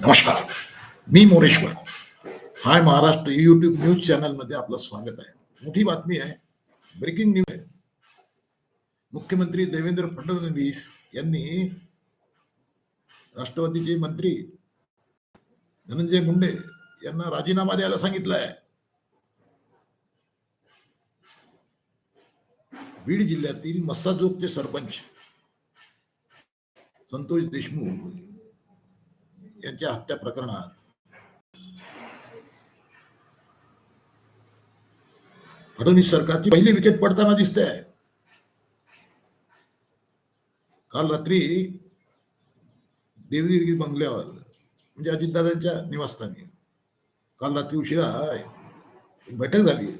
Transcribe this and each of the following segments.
नमस्कार, मी Moreshwar. Hi Maharashtra YouTube news चॅनलमध्ये आपलं स्वागत आहे. मोठी बातमी आहे ब्रेकिंग न्यूज़ आहे. मुख्यमंत्री देवेंद्र फडणवीस यांनी राष्ट्रवादीचे मंत्री धनंजय मुंडे यांना राजीनामा द्यायला सांगितलं आहे. बीड जिल्ह्यातील मस्साजोगचे सरपंच संतोष देशमुख यांच्या हत्या प्रकरणात. फडणवीस सरकारची पहिली विकेट पडताना दिसते काल रात्री देवगिरी बंगल्यावर म्हणजे अजितदादांच्या निवासस्थानी काल रात्री उशिरा बैठक झाली.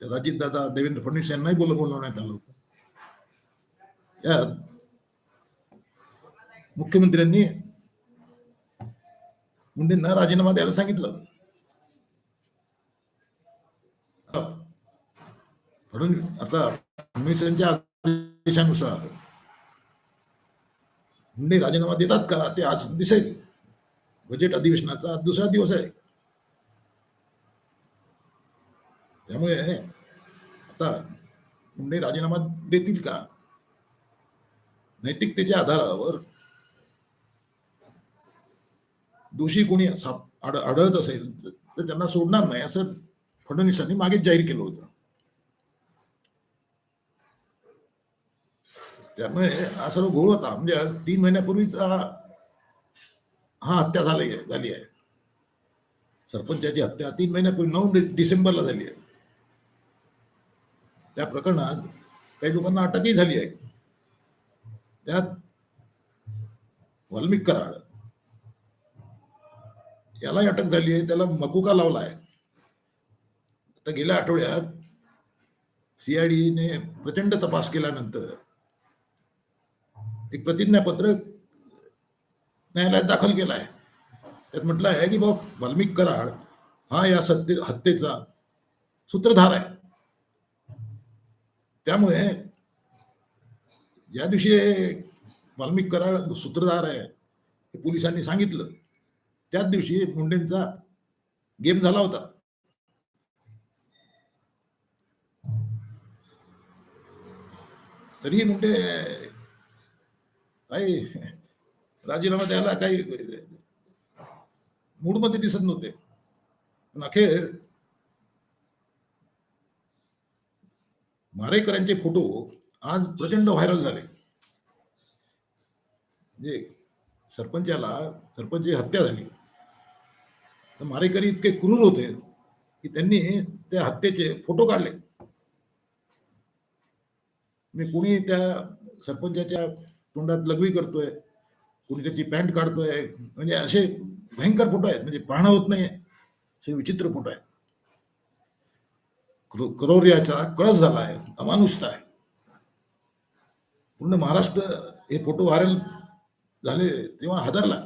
त्यात अजितदादा देवेंद्र फडणवीस यांनाही बोल बोलवण्यात आलं होतं. त्यात मुख्यमंत्र्यांनी मुंडेंना राजीनामा द्यायला सांगितलं. म्हणून आता फडणवीस आदेशानुसार मुंडे राजीनामा देतात का ते आज दिसेल. बजेट अधिवेशनाचा आज दुसरा दिवस आहे. त्यामुळे आता मुंडे राजीनामा देतील का? नैतिकतेच्या आधारावर दोषी कोणी साप- आढळत असेल तर त्यांना सोडणार नाही असं फडणवीसांनी मागेच जाहीर केलं होतं. त्यामुळे हा सर्व घोळ होता. म्हणजे तीन महिन्यापूर्वीचा हा हत्या झाली आहे झाली आहे. सरपंचाची हत्या तीन महिन्यापूर्वी नऊ डिसेंबरला झाली आहे. त्या प्रकरणात काही लोकांना अटकही झाली आहे. त्यात वाल्मिक कराड यालाही अटक झाली आहे. त्याला मकुका लावला आहे? आता गेल्या आठवड्यात सीआयडीने प्रचंड तपास केल्यानंतर एक प्रतिज्ञापत्र न्यायालयात दाखल केलं आहे त्यात म्हटलं आहे की बाबा वाल्मिक कराड हा या सत्य हत्येचा सूत्रधार आहे. त्यामुळे ज्या दिवशी वाल्मिक कराड सूत्रधार आहे हे पोलिसांनी सांगितलं. त्याच दिवशी मुंडेंचा गेम झाला होता. तरीही मुंडे काही राजीनामा द्यायला काही मूडमध्ये दिसत नव्हते. पण अखेर मारेकरांचे फोटो आज प्रचंड व्हायरल झाले. म्हणजे सरपंचाला सरपंचची हत्या झाली तर मारेकरी इतके क्रूर होते की त्यांनी त्या हत्येचे फोटो काढले. मी कोणी त्या सरपंचाच्या तोंडात लघवी करतोय कोणी त्याची पॅन्ट काढतोय म्हणजे असे भयंकर फोटो आहेत म्हणजे पाहणं होत नाही असे विचित्र फोटो आहेत. क्रो- क्रौर्याचा कळस झाला आहे अमानुषता आहे. पूर्ण महाराष्ट्र हे फोटो व्हायरल झाले तेव्हा हादरला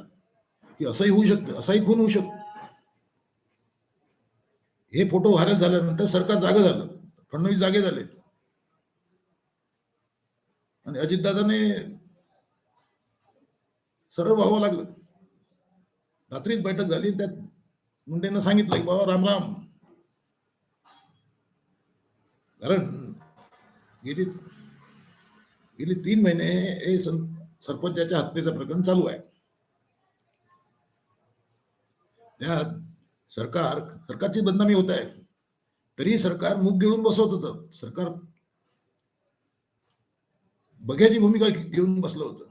की असंही होऊ शकतं असाही खून होऊ शकतो. हे फोटो व्हायरल झाल्यानंतर सरकार जागं झालं. फडणवीस जागे झाले. आणि अजितदादाने सरळ व्हावं लागलं. रात्रीच बैठक झाली त्यात मुंडेंना सांगितलं की बाबा राम राम. कारण गेली गेली तीन महिने हे सरपंचाच्या हत्येचं प्रकरण चालू आहे. त्यात सरकार सरकारची बदनामी होत आहे. तरी सरकार मूग गिळून बसवत होतं. सरकार बघ्याची भूमिका घेऊन बसलं होतं.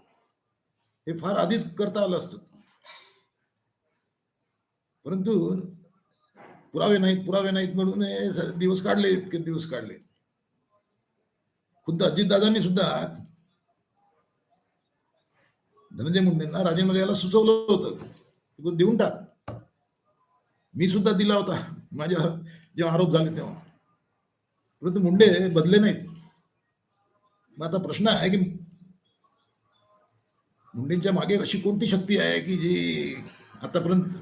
हे फार आधीच करता आलं असतं. परंतु पुरावे नाहीत पुरावे नाहीत म्हणून हे दिवस काढले इतके दिवस काढले. खुद्द अजितदादांनी सुद्धा धनंजय मुंडेंना राजीनामा द्यायला सुचवलं होतं. देऊन टाक. मी सुद्धा दिला होता. माझ्या जेव्हा आरोप झाले तेव्हा. परंतु मुंडे बदले नाहीत. मग आता प्रश्न आहे की मुंडेंच्या मागे अशी कोणती शक्ती आहे की जी आतापर्यंत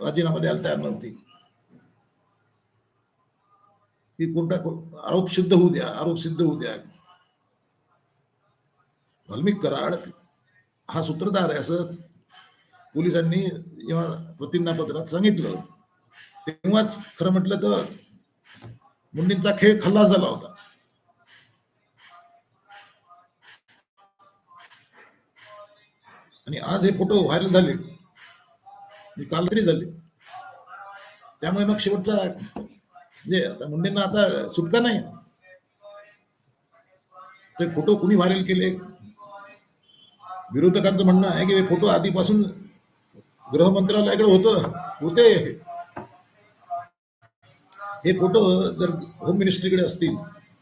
राजीनामा द्यायला तयार नव्हती? की कोणता आरोप सिद्ध होऊ द्या आरोप सिद्ध होऊ द्या. वाल्मिक कराड हा सूत्रधार आहे असं पोलिसांनी जेव्हा प्रतिज्ञापत्रात सांगितलं तेव्हाच खरं म्हटलं तर मुंडेंचा खेळ खल्लास झाला होता. आणि आज हे फोटो व्हायरल झाले. मी काल तरी झाले. त्यामुळे मग शेवटचा म्हणजे आता मुंडेंना आता सुटका नाही. ते फोटो कुणी व्हायरल केले? विरोधकांचं म्हणणं आहे की हे फोटो आधीपासून गृह मंत्रालयाकडे होतं होते. हे फोटो जर होम मिनिस्ट्रीकडे असतील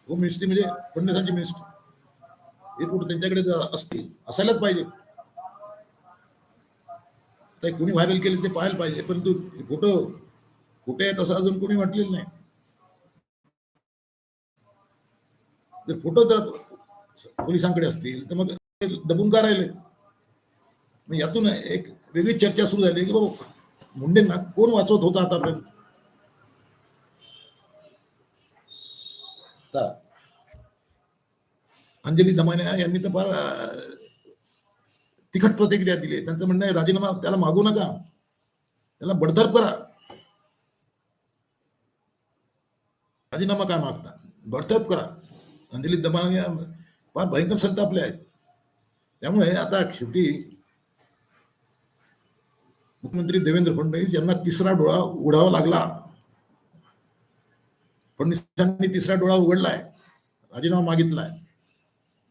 होम मिनिस्ट्री म्हणजे फडणवीसांची मिनिस्ट्री हे फोटो त्यांच्याकडे असतील असायलाच पाहिजे. ते कुणी व्हायरल केले ते पाहायला पाहिजे परंतु ते फोटो कुठे आहेत असं अजून कोणी म्हटलेलं नाही. जर फोटो जर पोलिसांकडे असतील तर मग ते दबून का राहिले? मग यातून एक वेगळी चर्चा सुरू झाली की बाबा मुंडेंना कोण वाचवत होता आतापर्यंत? अंजली दमाने यांनी तर फार तिखट प्रतिक्रिया दिली. त्यांचं म्हणणं आहे राजीनामा त्याला मागू नका. त्याला बडतर्फ करा. राजीनामा काय मागता बडतर्फ करा. अंजली दमाने फार भयंकर संतापले आहेत. त्यामुळे आता शेवटी मुख्यमंत्री देवेंद्र फडणवीस यांना तिसरा डोळा उघडावा लागला. फडणवीसांनी तिसरा डोळा उघडलाय. राजीनामा मागितलाय.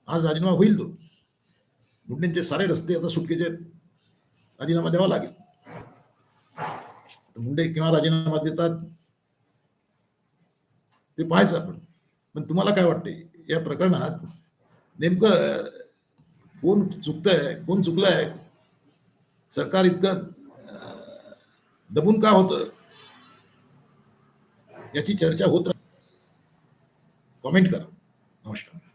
आज राजीनामा होईल तो. मुंडेंचे सारे रस्ते आता सुटकेचे राजीनामा द्यावा लागेल. मुंडे किंवा राजीनामा देतात. ते पाहायचं आपण. पण तुम्हाला काय वाटते या प्रकरणात नेमकं कोण चुकतंय कोण चुकलंय? सरकार इतकं दबून का होतं याची चर्चा होत राह कॉमेंट करा. नमस्कार.